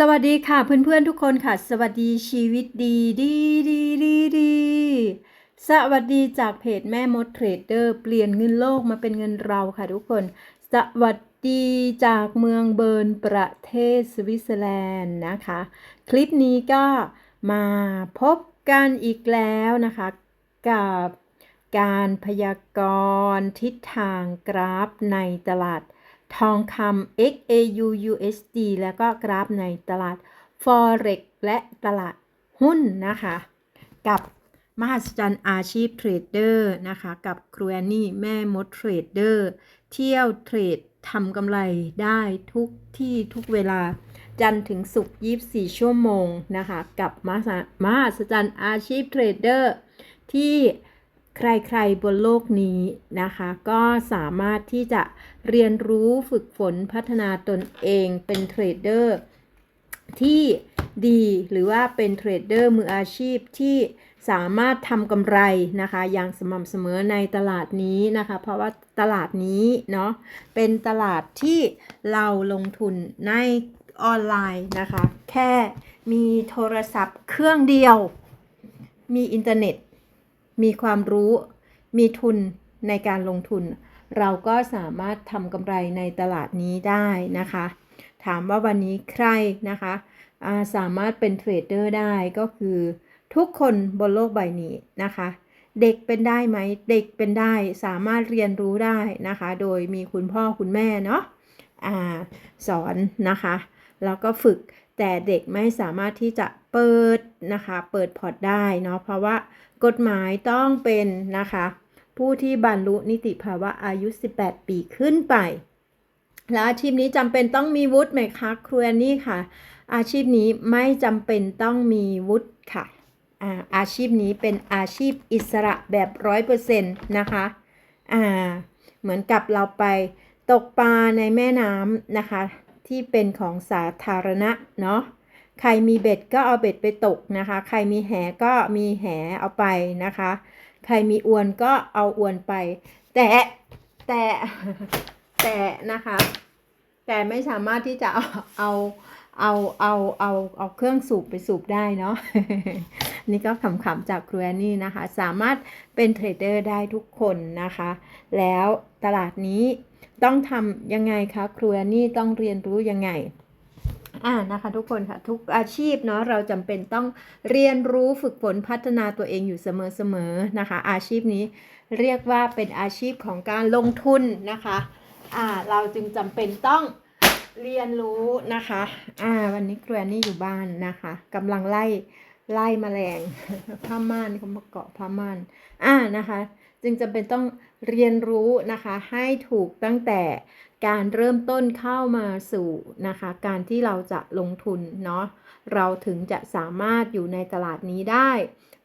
สวัสดีค่ะเพื่อนๆทุกคนค่ะ สวัสดีชีวิตดีดีดีดีดีสวัสดีจากเพจแม่มดเทรดเดอร์เปลี่ยนเงินโลกมาเป็นเงินเราค่ะทุกคน สวัสดีจากเมืองเบิร์นประเทศสวิตเซอร์แลนด์นะคะ คลิปนี้ก็มาพบกันอีกแล้วนะคะ กับการพยากรณ์ทิศทางกราฟในตลาด ทองคำ XAU USD แล้วก็กราฟในตลาด Forex และตลาดหุ้นนะคะ กับมหัศจรรย์อาชีพเทรดเดอร์นะคะ กับครูแอนนี่แม่มดเทรดเดอร์เที่ยวเทรดทำกำไรได้ทุกที่ทุกเวลา จันทร์ถึงศุกร์24 ชั่วโมงนะคะ กับมหัศมหัศจรรย์อาชีพเทรดเดอร์ที่ ใครๆบนโลกนี้นะคะ ก็สามารถที่จะเรียนรู้ฝึกฝนพัฒนาตนเองเป็นเทรดเดอร์ที่ดีหรือว่าเป็นเทรดเดอร์มืออาชีพที่สามารถทำกำไรนะคะ อย่างสม่ำเสมอในตลาดนี้นะคะ เพราะว่าตลาดนี้เนาะเป็นตลาดที่เราลงทุนในออนไลน์นะคะ แค่มีโทรศัพท์เครื่องเดียว มีอินเทอร์เน็ต มีความรู้มีทุนในการลงทุน เราก็สามารถทำกำไรในตลาดนี้ได้นะคะ ถามว่าวันนี้ใครนะคะาสามารถเป็นเทรดเดอร์ได้ก็คือทุกคนบนโลกใบนี้นะคะ เด็กเป็นได้ไหมเด็กเป็นได้สามารถเรียนรู้ได้นะคะ โดยมีคุณพ่อคุณแม่เนาะอ่าสอนนะคะ แล้วก็ฝึกแต่เด็กไม่สามารถที่จะ เปิดนะคะ เปิดพอร์ตได้เนาะเพราะว่ากฎหมายต้องเป็นนะคะ ผู้ที่บรรลุนิติภาวะอายุ 18 ปีขึ้นไป และอาชีพนี้จำเป็นต้องมีวุฒิไหมคะครูแอนนี่ค่ะ อาชีพนี้ไม่จำเป็นต้องมีวุฒิค่ะอาอาชีพนี้เป็นอาชีพอิสระแบบร้อยเปอร์เซ็นต์นะคะอ่าเหมือนกับเราไปตกปลาในแม่น้ำนะคะ ที่เป็นของสาธารณะเนาะ ใครมีเบ็ดก็เอาเบ็ดไปตกนะคะ ใครมีแหก็มีแหเอาไปนะคะ ใครมีอวนก็เอาอวนไป แต่แต่แต่นะคะ แต่ไม่สามารถที่จะเอาเอาเอาเอาเอาเอาเครื่องสูบไปสูบได้เนาะนี่ก็ขำๆจากครูแอนนี่นะคะ สามารถเป็นเทรดเดอร์ได้ทุกคนนะคะ แล้วตลาดนี้ต้องทำยังไงคะครูแอนนี่ต้องเรียนรู้ยังไง อ่านะคะทุกคนค่ะทุกอาชีพเนาะเราจำเป็นต้องเรียนรู้ฝึกฝนพัฒนาตัวเองอยู่เสมอๆนะคะ อาชีพนี้เรียกว่าเป็นอาชีพของการลงทุนนะคะอ่าเราจึงจำเป็นต้องเรียนรู้นะคะอ่าวันนี้ครูแอนนี่อยู่บ้านนะคะกำลังไล่ไล่แมลงผ้าม่านเขามาเกาะผ้าม่านอ่านะคะ จึงจำเป็นต้องเรียนรู้นะคะให้ถูกตั้งแต่ การเริ่มต้นเข้ามาสู่นะคะ การที่เราจะลงทุนเนาะเราถึงจะสามารถอยู่ในตลาดนี้ได้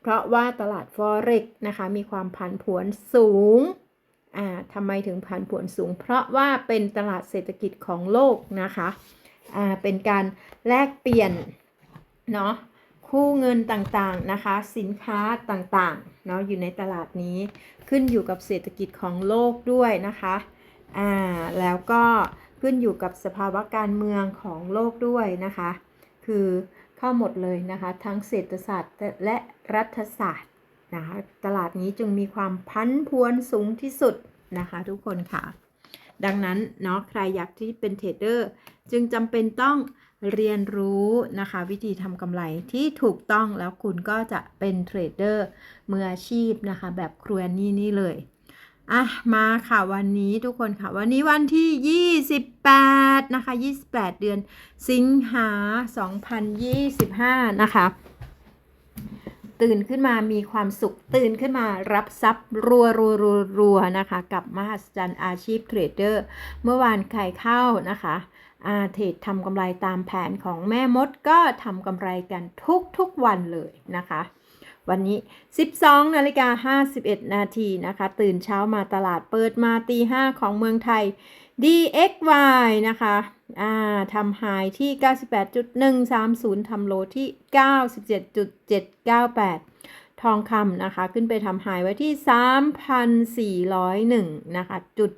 เพราะว่าตลาด Forex นะคะมีความผันผวนสูงอ่าทำไมถึงผันผวนสูง เพราะว่าเป็นตลาดเศรษฐกิจของโลกนะคะอ่าเป็นการแลกเปลี่ยนเนาะคู่เงินต่างๆนะคะ สินค้าต่างๆเนาะอยู่ในตลาดนี้ขึ้นอยู่กับเศรษฐกิจของโลกด้วยนะคะ อ่าแล้วก็ขึ้นอยู่กับสภาวะการเมืองของโลกด้วยนะคะ คือเข้าหมดเลยนะคะ ทั้งเศรษฐศาสตร์และรัฐศาสตร์นะคะตลาดนี้จึงมีความพันพวนสูงที่สุดนะคะทุกคนค่ะ ดังนั้นเนาะใครอยากที่เป็นเทรดเดอร์จึงจำเป็นต้องเรียนรู้นะคะ วิธีทำกำไรที่ถูกต้องแล้วคุณก็จะเป็นเทรดเดอร์มืออาชีพนะคะ แบบครูแอนนี่นี่เลย อะมาค่ะวันนี้ทุกคนค่ะ วันนี้วันที่ 28 นะคะ 28 เดือนสิงหา 2025 นะคะ ตื่นขึ้นมามีความสุขตื่นขึ้นมารับทรัพย์รัวรัวรัวรัวนะคะ กับมหัศจรรย์อาชีพเทรดเดอร์ เมื่อวานใครเข้านะคะอาเทรดทำกำไรตามแผนของแม่มดก็ทำกำไรกันทุกทุกวันเลยนะคะ วันนี้ 12 นาฬิกา 51 นาทีนะคะ ตื่นเช้ามาตลาดเปิดมาตี 5 ของเมืองไทย DXY นะคะอ่าทำไฮที่ 98.130 ทำโลที่ 97.798 ทองคำนะคะ ขึ้นไปทำไฮไว้ที่ 3,401 นะคะ จุด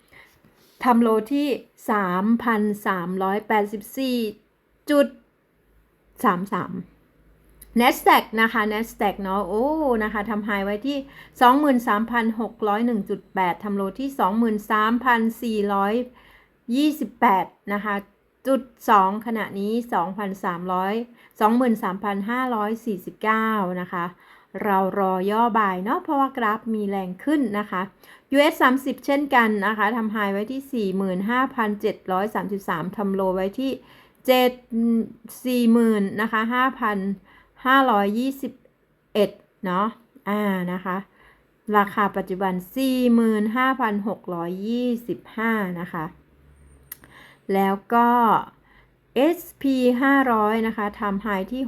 36ทำโลที่ 3,384.33 NASDAQ นะคะ NASDAQ เนาะโอ้นะคะทำไฮไว้ที่ 23,601.8 ทำโลที่ 23,428 นะคะ จุด 2 ขณะนี้ 2,300 23,549 นะคะ เรารอย่อบ่ายเนาะเพราะว่ากราฟมีแรงขึ้นนะคะ US 30 เช่นกันนะคะทำไฮไว้ที่ 45,733 ทำโลไว้ที่ 7 40,000นะคะ5,000 521 เนาะอ่านะคะ ราคาปัจจุบัน 45,625 นะคะ แล้วก็ SP 500 นะคะทำไฮที่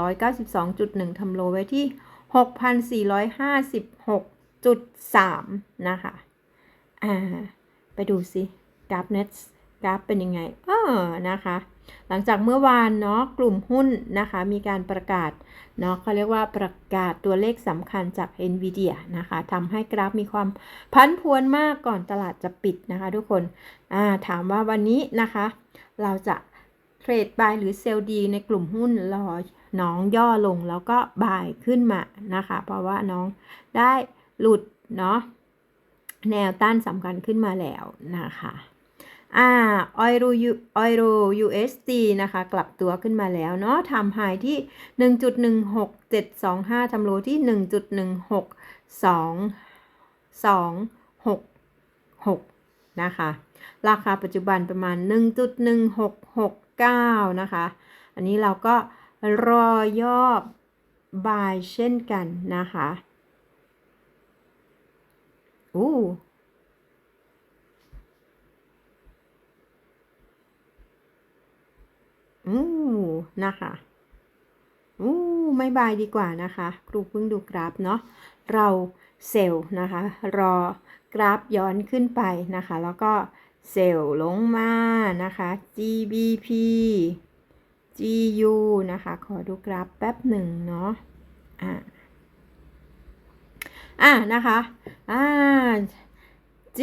6,492.1ทำโลไว้ที่ 6,456.3 นะคะ อ่า ไปดูสิกราฟเน็ต กราฟเป็นยังไงเออนะคะ หลังจากเมื่อวานเนาะกลุ่มหุ้นนะคะ มีการประกาศเนาะเขาเรียกว่าประกาศตัวเลขสำคัญจาก NVIDIA นะคะทำให้กราฟมีความพันพวนมากก่อนตลาดจะปิดนะคะ ทุกคนอ่าถามว่าวันนี้นะคะ เราจะเทรดบายหรือเซลล์ดีในกลุ่มหุ้นรอน้องย่อลงแล้วก็บายขึ้นมานะคะ เพราะว่าน้องได้หลุดเนาะแนวต้านสำคัญขึ้นมาแล้วนะคะ อ่าออยรูยูออยรู USD นะคะ กลับตัวขึ้นมาแล้วเนาะทำไฮที่1.16725ทำโลที่1.16226นะคะ ราคาปัจจุบันประมาณ 1.1669 นะคะ อันนี้เราก็รอย่อบายเช่นกันนะคะ อู้ อู้นะคะอู้ไม่บายดีกว่านะคะ ครูเพิ่งดูกราฟเนาะเราเซลล์นะคะ รอกราฟย้อนขึ้นไปนะคะ แล้วก็เซลล์ลงมานะคะ GBP GU นะคะ ขอดูกราฟแป๊บหนึ่งเนาะอ่าอ่านะคะอ่า G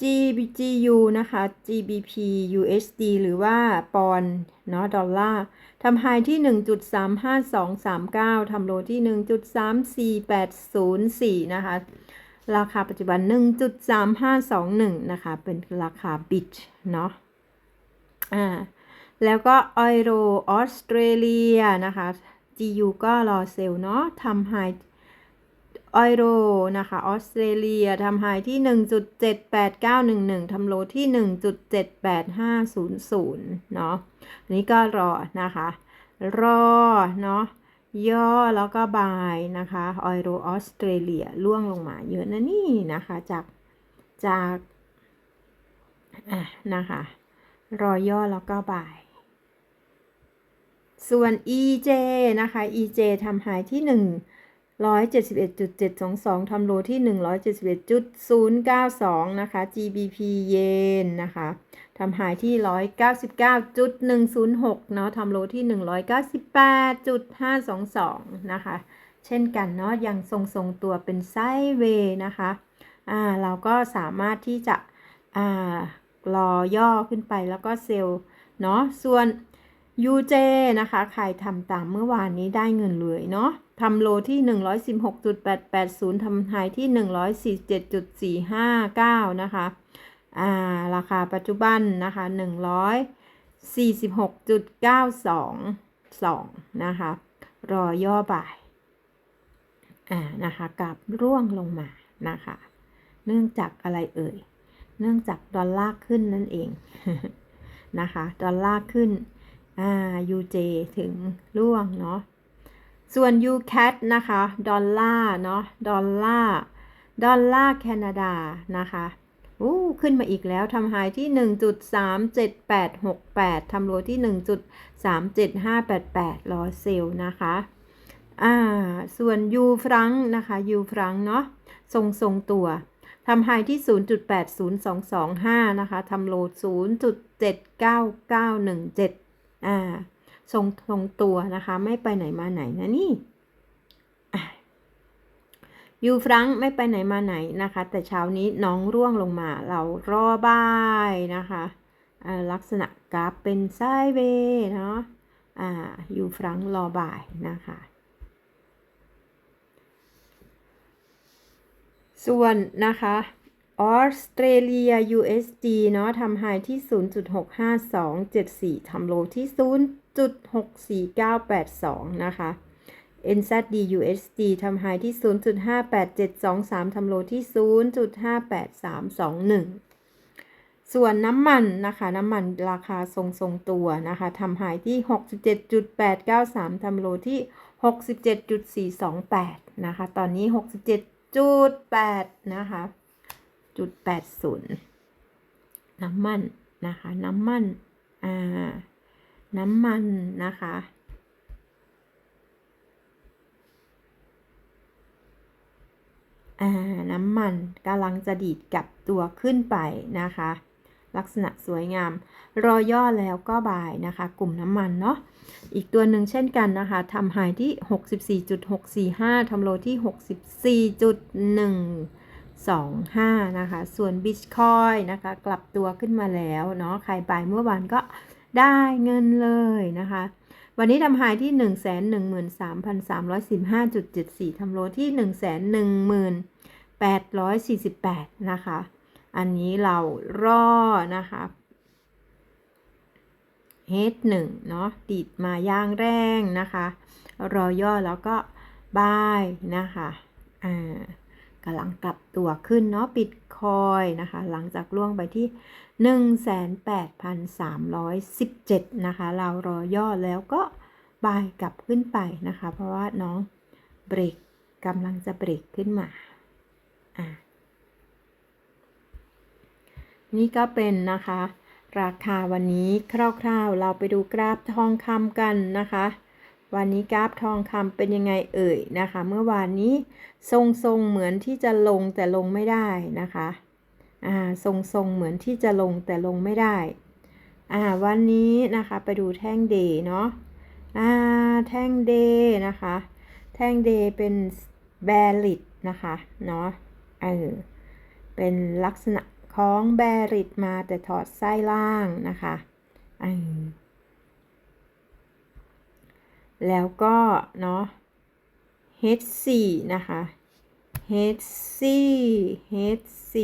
GBGU นะคะ GBP USD หรือว่าปอนเนาะดอลลาร์ทำไฮที่ 1.35239 ทำโลที่ 1.34804 นะคะ ราคาปัจจุบัน 1.3521 นะคะ เป็นราคาบิตเนาะอ่าแล้วก็ออยโรออสเตรเลียนะคะ GU ก็รอเซลเนาะทำไฮ ออยโรนะคะออสเตรเลียทำไฮที่ 1.78911ทำโลที่ 1.78500 เนาะอันนี้ก็รอนะคะ รอเนาะย่อแล้วก็บายนะคะออยโรออสเตรเลียล่วงลงมาเยอะนะนี่นะคะจากจากอะนะคะ รอย่อแล้วก็บาย ส่วน EJ นะคะ EJ ทำไฮที่ 1 171.722ทำโลที่ 171.092 นะคะ GBP เยนนะคะทำหายที่ 199.106 เนาะทำโลที่ 198.522 นะคะ เช่นกันเนาะยังทรงทรงตัวเป็นไซด์เวนะคะ อ่า เราก็สามารถที่จะ อ่า รอย่อขึ้นไปแล้วก็เซลล์เนาะส่วน UJ นะคะ ใครทำตามเมื่อวานนี้ได้เงินเลยเนาะ ทำโลที่ 116.880ทำไฮที่ 147.459 นะคะ อ่า ราคาปัจจุบันนะคะ 146.922 นะคะ รอย่อบ่าย อ่า นะคะกลับร่วงลงมา นะคะ เนื่องจากอะไรเอ่ย เนื่องจากดอลลาร์ขึ้นนั่นเอง นะคะ ดอลลาร์ขึ้น อ่า UJ ถึงร่วงเนาะ ส่วน UCAT นะคะ ดอลลาร์เนาะ ดอลลาร์ ดอลลาร์แคนาดา นะคะอู้ขึ้นมาอีกแล้วทำไฮที่ 1.37868ทำโลที่ 1.37588 รอเซลนะคะ อ่า ส่วน U ฟรังนะคะ U ฟรังเนาะ ทรงทรงตัวทำไฮที่ 0.80225 นะคะ ทำโล 0.79917 อ่า ทรงทรงตัวนะคะ ไม่ไปไหนมาไหนนะนี่ยูฟรังไม่ไปไหนมาไหนนะคะ แต่เช้านี้น้องร่วงลงมาเรารอบายนะคะลักษณะกราฟเป็นไซเวเนาะอ่าอยู่ฟรังรอบ่ายนะคะ ส่วนนะคะออสเตรเลีย USD เนาะทำไฮที่ 0.65274ทำโลที่ 0.64982 นะคะ NZD USD ทำไฮที่ 0.58723 ทำโลที่ 0.58321 ส่วนน้ำมันนะคะ น้ำมันราคาทรงทรงตัวนะคะทำไฮที่ 67.893 ทำโลที่ 67.428 นะคะ ตอนนี้ 67.8 นะคะ จุด80 น้ำมันนะคะ น้ำมัน อ่า น้ำมันนะคะ น้ำมันกำลังจะดีดกลับตัวขึ้นไปนะคะ ลักษณะสวยงาม รอย่อแล้วก็บายนะคะ กลุ่มน้ำมันเนาะ อีกตัวหนึ่งเช่นกันนะคะทำไฮที่ 64.645ทำโลที่ 64.1 25 นะคะ ส่วน Bitcoin นะคะ กลับตัวขึ้นมาแล้วเนาะ ใครไปเมื่อวานก็ ได้เงินเลยนะคะ วันนี้ทำไฮที่ 113,315.74ทำโลที่ 111,848 นะคะ อันนี้เรารอนะคะ H1 เนาะดีดมาย่างแรงนะคะ รอย่อแล้วก็บายนะคะอ่า กำลังกลับตัวขึ้นเนาะบิตคอยนะคะ หลังจากล่วงไปที่ 18,317 นะคะ เรารอย่อแล้วก็บายกลับขึ้นไปนะคะ เพราะว่าน้องเบรกกำลังจะเบรกขึ้นมาอ่านี่ก็เป็นนะคะ ราคาวันนี้คร่าวๆ เราไปดูกราฟทองคำกันนะคะ วันนี้กราฟทองคำเป็นยังไงเอ่ยนะคะ เมื่อวานนี้ทรงๆเหมือนที่จะลงแต่ลงไม่ได้นะคะอ่าทรงๆเหมือนที่จะลงแต่ลงไม่ได้อ่าวันนี้นะคะไปดูแท่งเดย์เนาะอ่าแท่งเดย์นะคะ แท่งเดย์เป็นแบริดนะคะเนาะเออเป็นลักษณะของแบริดมาแต่ถอดไส้ล่างนะคะเออ แล้วก็เนาะ H4 นะคะ H4 H4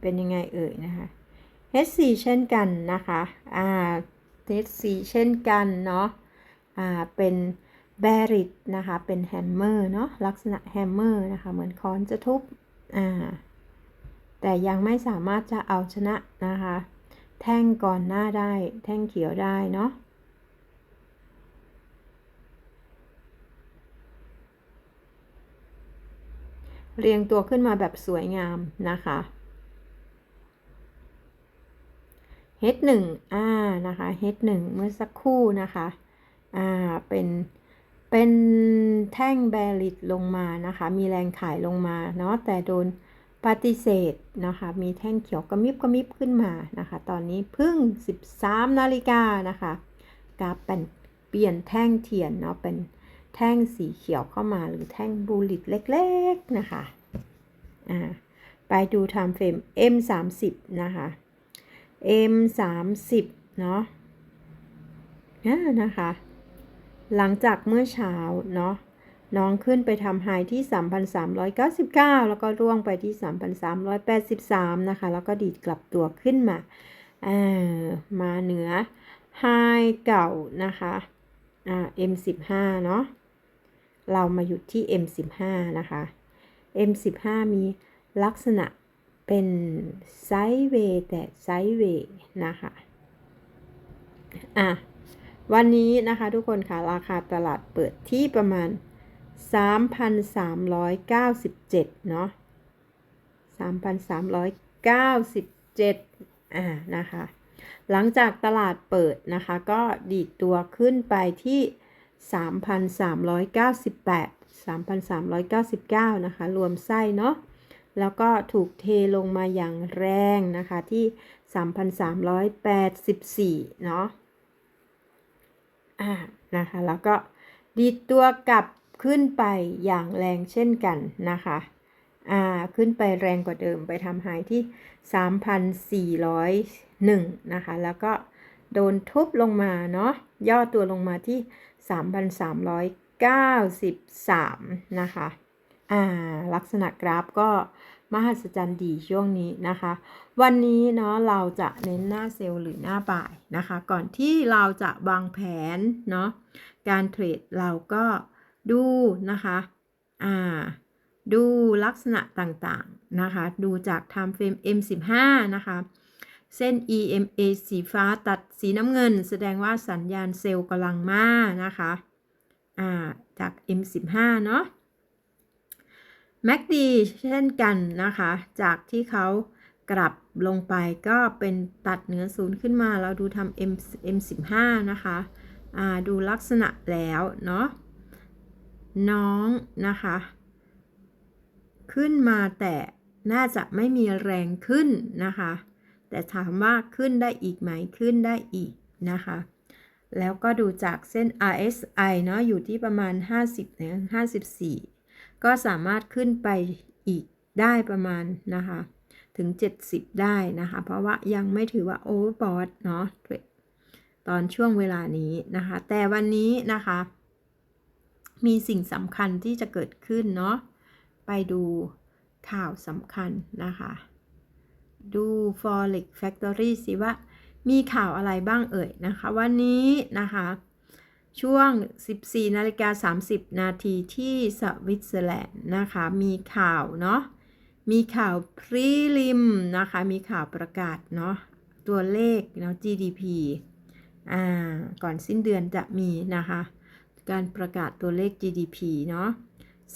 เป็นยังไงเอ่ยนะคะ H4 เช่นกันนะคะอ่า H4 เช่นกันเนาะอ่าเป็นแบริดนะคะ เป็นแฮมเมอร์เนาะลักษณะแฮมเมอร์นะคะ เหมือนค้อนจะทุบอ่าแต่ยังไม่สามารถจะเอาชนะนะคะ แท่งก่อนหน้าได้ แท่งเขียวได้เนาะ เรียงตัวขึ้นมาแบบสวยงามนะคะ H1 อ่านะคะ H1 เมื่อสักครู่นะคะอ่าเป็นเป็นแท่งแบริดลงมานะคะ มีแรงขายลงมาเนาะแต่โดนปฏิเสธนะคะ มีแท่งเขียวกระมิบกระมิบขึ้นมานะคะ ตอนนี้พิ่ง 13 นาฬิกานะคะกราฟเป็นเปลี่ยนแท่งเทียนเนาะเป็น แท่งสีเขียวเข้ามาหรือแท่งบูลิตเล็กๆนะคะอ่าไปดู time frame M 3 0นะคะ M 3 0เนาะอ่านะคะ หลังจากเมื่อเช้าเนาะน้องขึ้นไปทำไฮที่ 3,399 แล้วก็ร่วงไปที่ 3,383 นะคะ แล้วก็ดีดกลับตัวขึ้นมาอ่ามาเหนือไฮเก่านะคะอ่า M15 เนาะ เรามาหยุดที่ M15 นะคะ M15 มีลักษณะเป็นไซด์เวย์แต่ไซด์เวย์นะคะอะวันนี้นะคะทุกคนค่ะ ราคาตลาดเปิดที่ประมาณ 3,397 เนาะ 3,397 อ่า นะคะ หลังจากตลาดเปิดนะคะ ก็ดีดตัวขึ้นไปที่ 3,398 3,399 นะคะ รวมไส้เนาะ แล้วก็ถูกเทลงมาอย่างแรงนะคะที่ 3,384 เนาะ อ่า นะคะ แล้วก็ดีดตัวกลับขึ้นไปอย่างแรงเช่นกันนะคะ อ่า ขึ้นไปแรงกว่าเดิมไปทำไฮที่1นะคะ แล้วก็โดนทุบลงมาเนาะ ย่อตัวลงมาที่ 3,393 นะคะ อ่า ลักษณะกราฟก็มหัศจรรย์ดีช่วงนี้นะคะ วันนี้เนาะเราจะเน้นหน้าเซลล์หรือหน้าบ่ายนะคะ ก่อนที่เราจะวางแผนเนาะการเทรดเราก็ดูนะคะ อ่า ดูลักษณะต่างๆนะคะ ดูจาก time frame M15 นะคะ เส้น EMA สีฟ้าตัดสีน้ำเงิน แสดงว่าสัญญาณเซลล์กำลังมานะคะอ่าจาก M15 เนาะ MACD เช่นกันนะคะ จากที่เขากลับลงไปก็เป็นตัดเหนือศูนย์ขึ้นมา เราดูทำ M M15 นะคะอ่าดูลักษณะแล้วเนาะน้องนะคะ ขึ้นมาแต่น่าจะไม่มีแรงขึ้นนะคะ แต่ถามว่าขึ้นได้อีกไหมขึ้นได้อีกนะคะ แล้วก็ดูจากเส้น RSI เนาะอยู่ที่ประมาณ 50นะ54 ก็สามารถขึ้นไปอีกได้ประมาณนะคะถึง 70 ได้นะคะ เพราะว่ายังไม่ถือว่าโอเวอร์บอทเนาะตอนช่วงเวลานี้นะคะ แต่วันนี้นะคะ มีสิ่งสำคัญที่จะเกิดขึ้นเนาะไปดูข่าวสำคัญนะคะ ดู Forex Factory สิว่ามีข่าวอะไรบ้างเอ่ยนะคะ วันนี้นะคะ ช่วง 14นาฬิกา30 นาทีที่สวิตเซอร์แลนด์นะคะ มีข่าวเนาะมีข่าวพรีลิมนะคะ มีข่าวประกาศเนาะตัวเลขเนาะ GDP อ่าก่อนสิ้นเดือนจะมีนะคะ การประกาศตัวเลข GDP เนาะ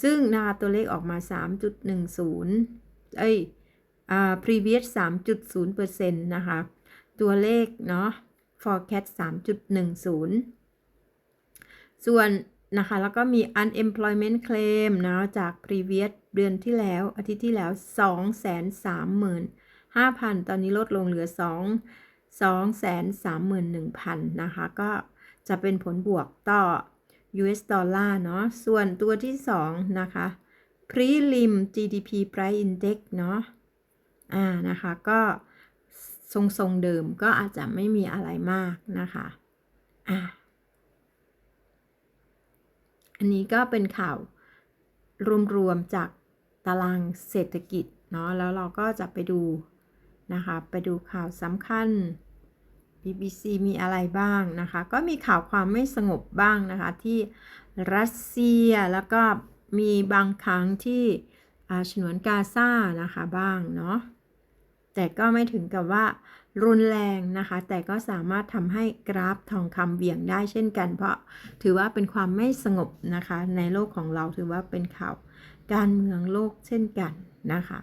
ซึ่งนะคะตัวเลขออกมา 3.10 เอ้ย previous 3.0%นะคะ ตัวเลขเนาะ forecast 3.10 ส่วนนะคะแล้วก็มี unemployment claim นะจาก previous เดือนที่แล้ว อาทิตย์ที่แล้ว 235,000 ตอนนี้ลดลงเหลือ 2 231,000 นะคะ ก็จะเป็นผลบวกต่อ US ดอลลาร์เนาะ ส่วนตัวที่ 2 นะคะ prelim GDP price index เนาะ อ่านะคะก็ทรงทรงเดิมก็อาจจะไม่มีอะไรมากนะคะอ่าอันนี้ก็เป็นข่าวรวมๆจากตารางเศรษฐกิจเนาะแล้วเราก็จะไปดูนะคะไปดูข่าวสำคัญ BBC มีอะไรบ้างนะคะ ก็มีข่าวความไม่สงบบ้างนะคะ ที่รัสเซียแล้วก็มีบางครั้งที่ฉนวนกาซานะคะบ้างเนาะ แต่ก็ไม่ถึงกับว่ารุนแรงนะคะ แต่ก็สามารถทำให้กราฟทองคำเบี่ยงได้เช่นกัน เพราะถือว่าเป็นความไม่สงบนะคะ ในโลกของเราถือว่าเป็นข่าวการเมืองโลกเช่นกันนะคะ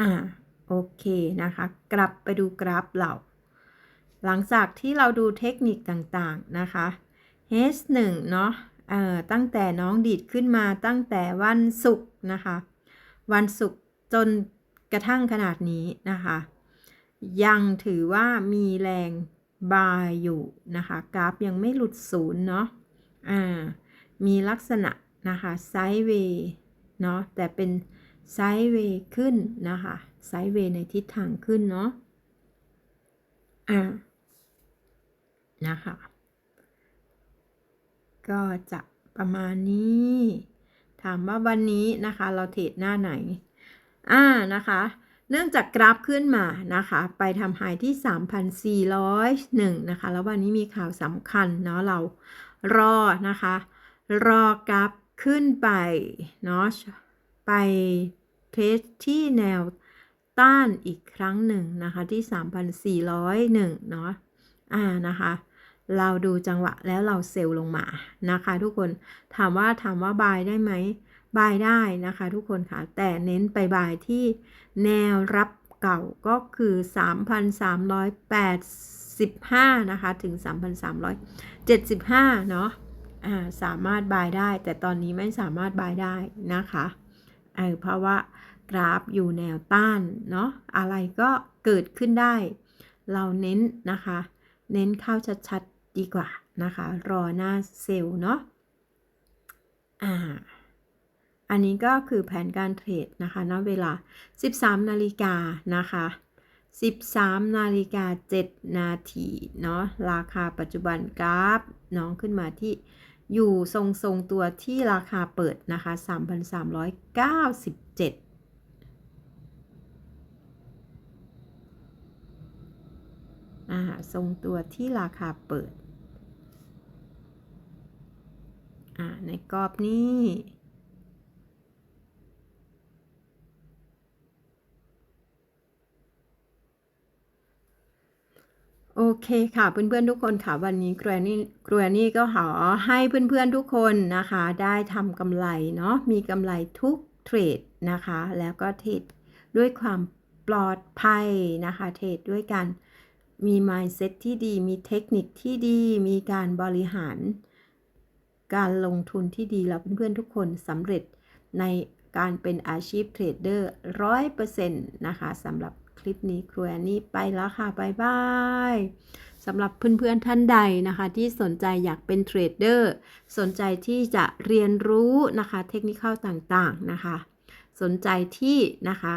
อ่า โอเคนะคะ กลับไปดูกราฟเรา หลังจากที่เราดูเทคนิคต่างๆนะคะ H1 เนาะเอ่อตั้งแต่น้องดีดขึ้นมาตั้งแต่วันศุกร์นะคะ วันศุกร์จน กระทั่งขนาดนี้นะคะ ยังถือว่ามีแรงบายอยู่นะคะ กราฟยังไม่หลุดศูนย์เนาะอ่ามีลักษณะนะคะไซด์เวย์เนาะแต่เป็นไซด์เวย์ขึ้นนะคะไซด์เวย์ในทิศทางขึ้นเนาะอ่านะคะก็จะประมาณนี้ ถามว่าวันนี้นะคะเราเทรดหน้าไหน อ่านะคะ เนื่องจากกราฟขึ้นมานะคะ ไปทำไฮที่ 3,401 นะคะ แล้ววันนี้มีข่าวสำคัญเนาะเรารอนะคะ รอกราฟขึ้นไปเนาะไปเทสที่แนวต้านอีกครั้งหนึ่งนะคะที่ 3,401 เนาะอ่านะคะ เราดูจังหวะแล้วเราเซลล์ลงมานะคะ ทุกคนถามว่าถามว่าบายได้ไหม บายได้นะคะ ทุกคนค่ะ แต่เน้นไปบายที่แนวรับเก่าก็คือ 3,385 นะคะ ถึง 3,375 เนาะอ่าสามารถบายได้ แต่ตอนนี้ไม่สามารถบายได้นะคะเออเพราะว่ากราฟอยู่แนวต้านเนาะอะไรก็เกิดขึ้นได้ เราเน้นนะคะ เน้นเข้าชัดๆดีกว่านะคะ รอหน้าเซลล์เนาะอ่า อันนี้ก็คือแผนการเทรดนะคะณเวลา 13 นาฬิกานะคะ 13 นาฬิกา 7 นาทีเนาะราคาปัจจุบันกราฟน้องขึ้นมาที่อยู่ทรงทรงตัวที่ราคาเปิดนะคะ 3,397อ่าทรงตัวที่ราคาเปิด อ่า ในกรอบนี้ โอเคค่ะเพื่อนๆทุกคนค่ะวันนี้ Granny Granny ก็ขอให้เพื่อนๆทุกคนนะคะ ได้ทำกำไรเนาะมีกำไรทุกเทรดนะคะ แล้วก็เทรดด้วยความปลอดภัยนะคะ เทรดด้วยกันมี mindset ที่ดีมีเทคนิคที่ดีมีการบริหาร การลงทุนที่ดีแล้วเพื่อนๆทุกคนสำเร็จในการเป็นอาชีพเทรดเดอร์ร้อยเปอร์เซ็นต์นะคะสำหรับ คลิปนี้ครูแอนนี่ไปแล้วค่ะบายบายสำหรับเพื่อนๆท่านใดนะคะ ที่สนใจอยากเป็นเทรดเดอร์สนใจที่จะเรียนรู้นะคะ เทคนิคต่างๆนะคะ สนใจที่นะคะ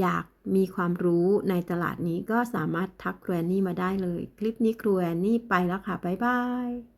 อยากมีความรู้ในตลาดนี้ก็สามารถทักครูแอนนี่มาได้เลย คลิปนี้ครูแอนนี่ไปแล้วค่ะ บ๊ายบาย